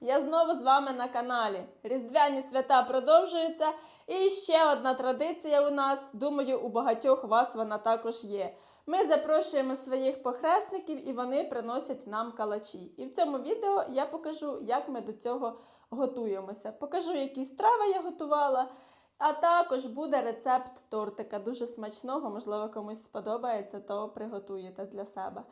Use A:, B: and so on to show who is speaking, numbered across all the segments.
A: Я знову з вами на каналі. Різдвяні свята продовжуються. І ще одна традиція у нас. Думаю, у багатьох вас вона також є. Ми запрошуємо своїх похресників і вони приносять нам калачі. І в цьому відео я покажу, як ми до цього готуємося. Покажу, які страви я готувала. А також буде рецепт тортика, дуже смачного, можливо, комусь сподобається, то приготуєте для себе.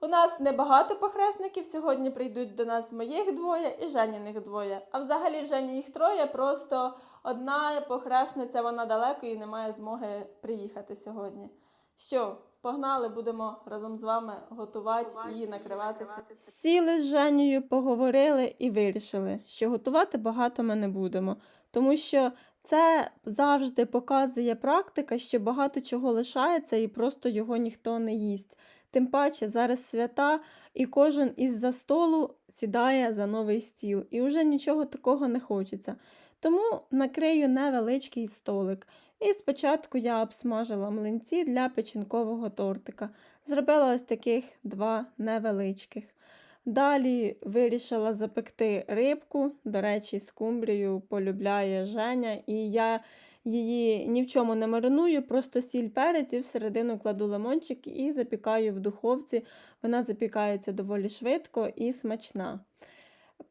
A: У нас небагато похресників. Сьогодні прийдуть до нас моїх двоє і Женіних двоє. А взагалі в Жені їх троє. Просто одна похресниця, вона далеко і не має змоги приїхати сьогодні. Що, погнали, будемо разом з вами готувати і накривати свят- Сіли з Женєю, поговорили і вирішили, що готувати багато ми не будемо, тому що це завжди показує практика, що багато чого лишається і просто його ніхто не їсть. Тим паче зараз свята, і кожен із-за столу сідає за новий стіл, і вже нічого такого не хочеться. Тому накрию невеличкий столик. І спочатку я обсмажила млинці для печінкового тортика. Зробила ось таких два невеличких. Далі вирішила запекти рибку. До речі, скумбрію полюбляє Женя, і я її ні в чому не мариную, просто сіль перець і всередину кладу лимончик і запікаю в духовці. Вона запікається доволі швидко і смачна.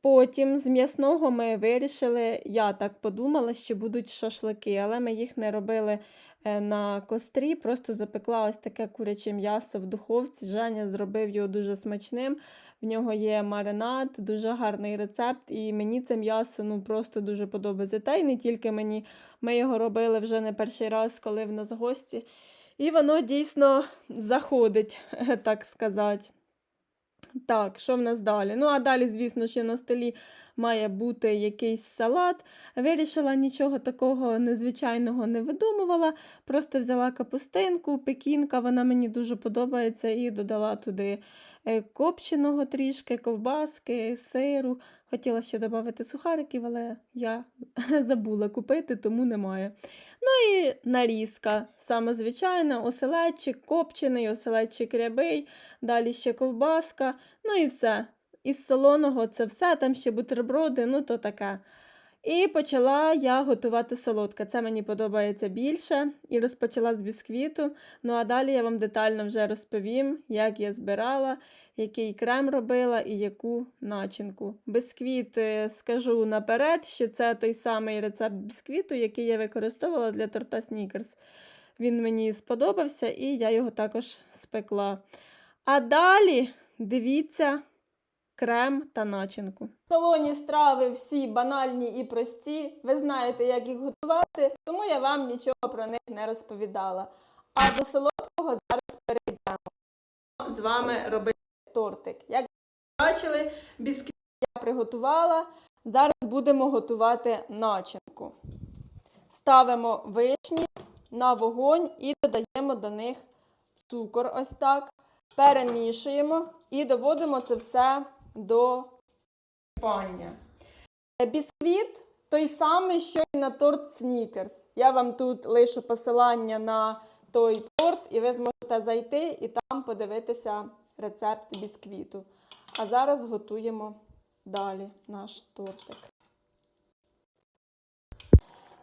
A: Потім з м'ясного ми вирішили, я так подумала, що будуть шашлики, але ми їх не робили на кострі, просто запекла ось таке куряче м'ясо в духовці. Женя зробив його дуже смачним. В нього є маринад, дуже гарний рецепт, і мені це м'ясо ну, просто дуже подобається. Та й не тільки мені. Ми його робили вже не перший раз, коли в нас гості. І воно дійсно заходить, так сказати. Так, що в нас далі? Ну, а далі, звісно, що на столі має бути якийсь салат. Вирішила нічого такого незвичайного не видумувала. Просто взяла капустинку, пекінка, вона мені дуже подобається, і додала туди е, копченого трішки, ковбаски, сиру. Хотіла ще додати сухариків, але я забула купити, тому немає. Ну і нарізка, саме звичайна, оселедчик копчений, оселедчик рябий, далі ще ковбаска, ну і все. Із солоного це все, там ще бутерброди, ну то таке. І почала я готувати солодке. Це мені подобається більше. І розпочала з бісквіту. Ну а далі я вам детально вже розповім, як я збирала, який крем робила і яку начинку. Бісквіт е, скажу наперед, що це той самий рецепт бісквіту, який я використовувала для торта Снікерс. Він мені сподобався, і я його також спекла. А далі дивіться крем та начинку. Солоні страви всі банальні і прості. Ви знаєте, як їх готувати, тому я вам нічого про них не розповідала. А до солодкого зараз перейдемо. З вами робити тортик. Як ви бачили, бісквіт я приготувала. Зараз будемо готувати начинку. Ставимо вишні на вогонь і додаємо до них цукор ось так. Перемішуємо і доводимо це все до кипання. Е, Бісквіт той самий, що і на торт Снікерс. Я вам тут лишу посилання на той торт, і ви зможете зайти і там подивитися рецепт бісквіту. А зараз готуємо далі наш тортик.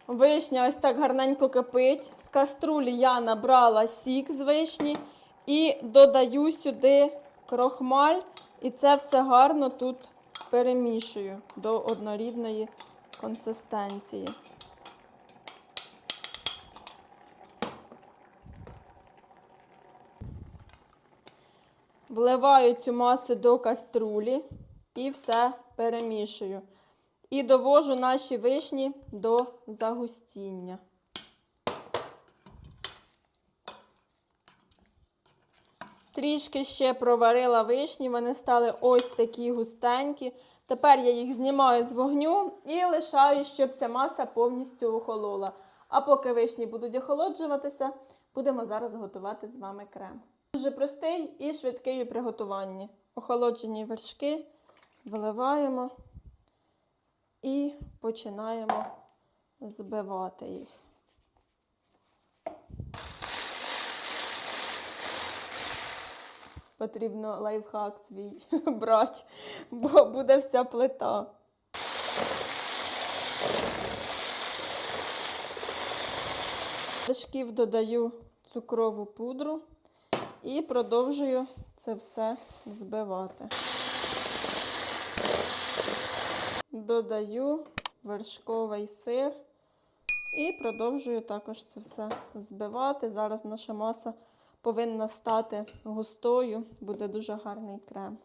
A: Вишня ось так гарненько кипить. З каструлі я набрала сік з вишні і додаю сюди крохмаль, і це все гарно тут перемішую до однорідної консистенції. Вливаю цю масу до каструлі і все перемішую. І довожу наші вишні до загустіння. Трішки ще проварила вишні, вони стали ось такі густенькі. Тепер я їх знімаю з вогню і лишаю, щоб ця маса повністю охолола. А поки вишні будуть охолоджуватися, будемо зараз готувати з вами крем. Дуже простий і швидкий у приготуванні. Охолоджені вершки виливаємо і починаємо збивати їх. потрібно лайфхак свій брати, бо буде вся плита. До шків додаю цукрову пудру і продовжую це все збивати. Додаю вершковий сир і продовжую також це все збивати. Зараз наша маса повинна стати густою, буде дуже гарний крем.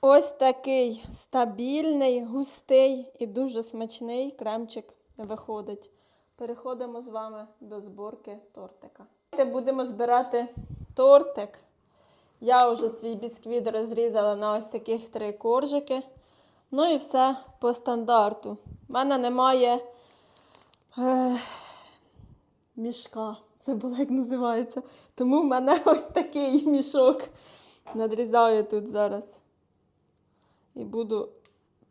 A: Ось такий стабільний, густий і дуже смачний кремчик виходить. Переходимо з вами до зборки тортика. Будемо збирати тортик. Я вже свій бісквіт розрізала на ось таких три коржики. Ну і все по стандарту. У мене немає е, мішка. Це було як називається. Тому в мене ось такий мішок. Надрізаю тут зараз. І буду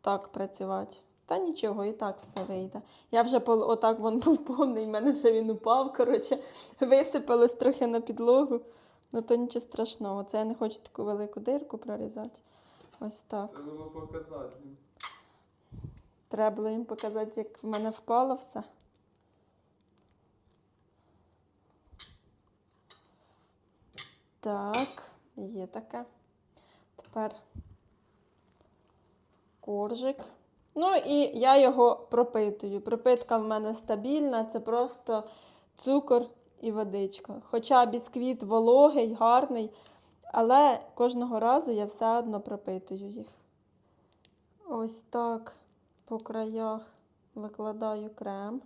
A: так працювати. Та нічого, і так все вийде. Я вже отак він був повний, в мене вже він упав. Коротше, висипалось трохи на підлогу. Ну то нічого страшного. Це я не хочу таку велику дирку прорізати. Ось так.
B: Треба було показати.
A: Треба було їм показати, як в мене впало все. Так, є таке. Тепер коржик. Ну і я його пропитую. Пропитка в мене стабільна, це просто цукор і водичка. Хоча бісквіт вологий, гарний, але кожного разу я все одно пропитую їх. Ось так по краях викладаю крем.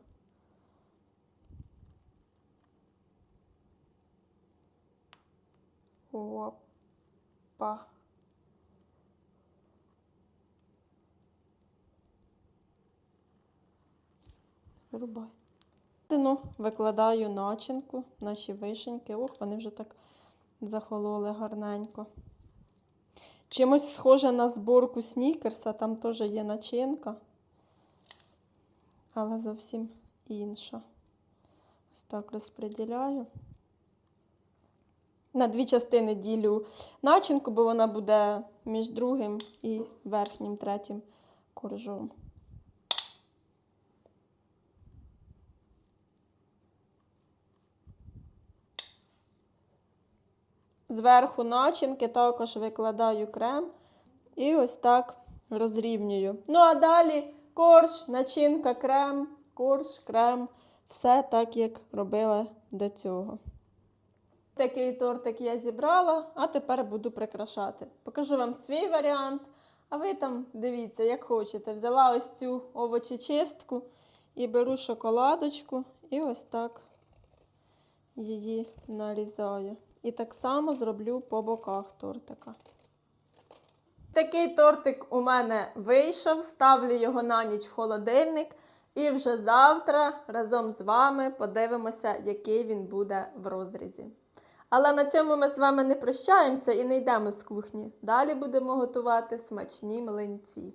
A: Опа. Рубай. Викладаю начинку, наші вишеньки. Ох, вони вже так захололи гарненько. Чимось схоже на зборку снікерса, там теж є начинка, але зовсім інша. Ось так розподіляю. На дві частини ділю начинку, бо вона буде між другим і верхнім третім коржом. Зверху начинки також викладаю крем і ось так розрівнюю. Ну а далі корж, начинка, крем, корж, крем. Все так, як робила до цього. Такий тортик я зібрала, а тепер буду прикрашати. Покажу вам свій варіант, а ви там дивіться, як хочете. Взяла ось цю овочечистку і беру шоколадочку і ось так її нарізаю. І так само зроблю по боках тортика. Такий тортик у мене вийшов, ставлю його на ніч в холодильник. І вже завтра разом з вами подивимося, який він буде в розрізі. Але на цьому ми з вами не прощаємося і не йдемо з кухні. Далі будемо готувати смачні млинці.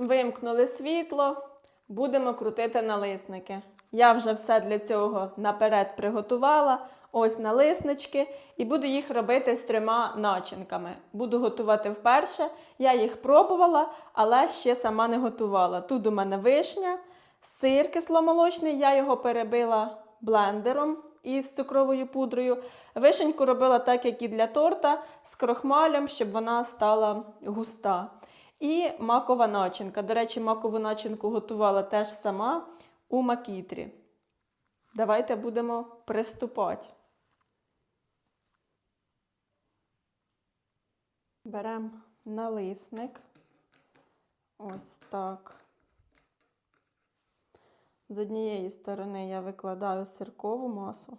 A: Вимкнули світло, будемо крутити налисники. Я вже все для цього наперед приготувала. Ось налиснички, і буду їх робити з трьома начинками. Буду готувати вперше. Я їх пробувала, але ще сама не готувала. Тут у мене вишня, сир кисломолочний, я його перебила блендером із цукровою пудрою. Вишеньку робила так, як і для торта, з крохмалем, щоб вона стала густа. І макова начинка. До речі, макову начинку готувала теж сама у макітрі. Давайте будемо приступати. Беремо налисник. Ось так. З однієї сторони я викладаю сиркову масу.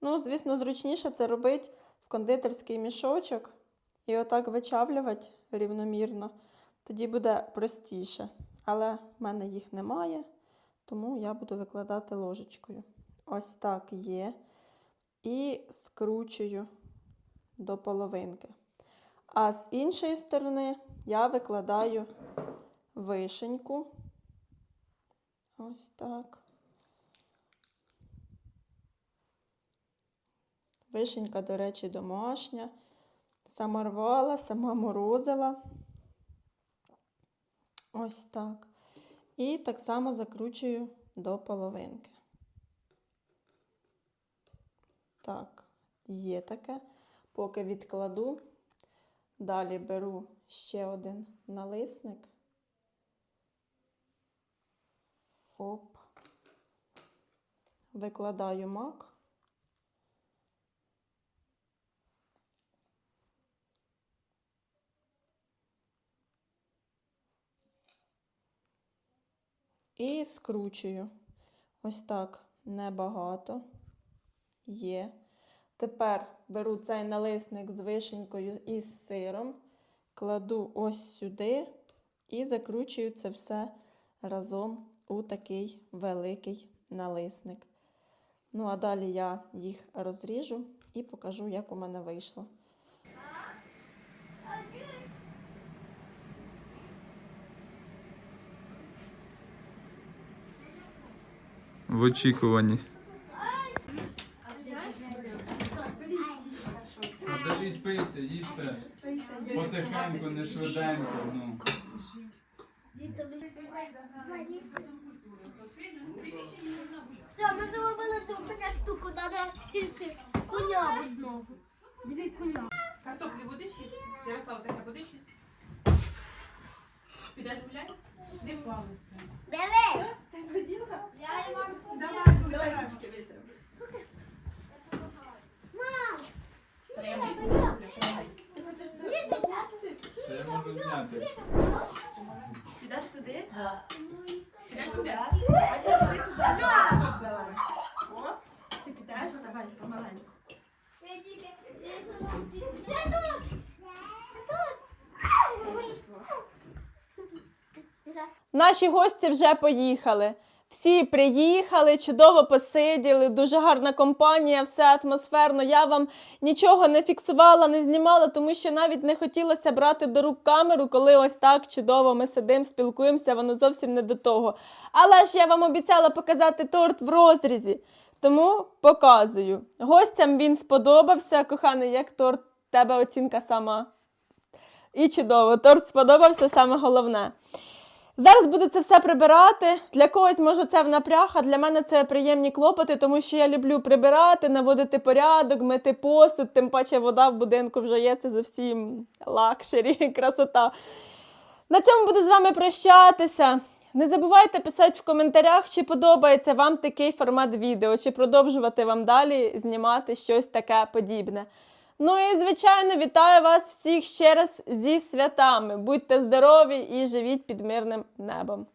A: Ну, звісно, зручніше це робити в кондитерський мішочок і отак вичавлювати рівномірно. Тоді буде простіше. Але в мене їх немає, тому я буду викладати ложечкою. Ось так є. І скручую до половинки. А з іншої сторони я викладаю вишеньку. Ось так. Вишенька, до речі, домашня. Сама рвала, сама морозила. Ось так. І так само закручую до половинки. Так, є таке. Поки відкладу, далі беру ще один налисник. Оп. Викладаю мак. І скручую. Ось так небагато. Є. Тепер беру цей налисник з вишенькою і з сиром, кладу ось сюди і закручую це все разом у такий великий налисник. Ну, а далі я їх розріжу і покажу, як у мене вийшло.
B: В очікуванні. А Давід пийте, їсте. Потихеньку, не швиденько. Ну.
C: Все, ми зробили ту коня штуку, треба тільки коня одного. Дві коня.
D: Картоплі будеш їсти? Ярослав, таке будеш їсти? Підеш гуляти? Де плавишся?
C: Дивись! Я Іван Мам!
B: Це я можу зняти.
A: Підеш туди?
D: Підеш гуляти?
A: О, ти підеш, давай помаленьку.
C: Я тільки... Я тут!
A: Наші гості вже поїхали. Всі приїхали, чудово посиділи, дуже гарна компанія, все атмосферно. Я вам нічого не фіксувала, не знімала, тому що навіть не хотілося брати до рук камеру, коли ось так чудово ми сидимо, спілкуємося, воно зовсім не до того. Але ж я вам обіцяла показати торт в розрізі, тому показую. Гостям він сподобався. Коханий, як торт, тебе оцінка сама. І чудово, торт сподобався, саме головне. Зараз буду це все прибирати. Для когось може це в а для мене це приємні клопоти, тому що я люблю прибирати, наводити порядок, мити посуд, тим паче вода в будинку вже є, це зовсім лакшері, красота. На цьому буду з вами прощатися. Не забувайте писати в коментарях, чи подобається вам такий формат відео, чи продовжувати вам далі знімати щось таке подібне. Ну і звичайно, вітаю вас всіх ще раз зі святами. Будьте здорові і живіть під мирним небом.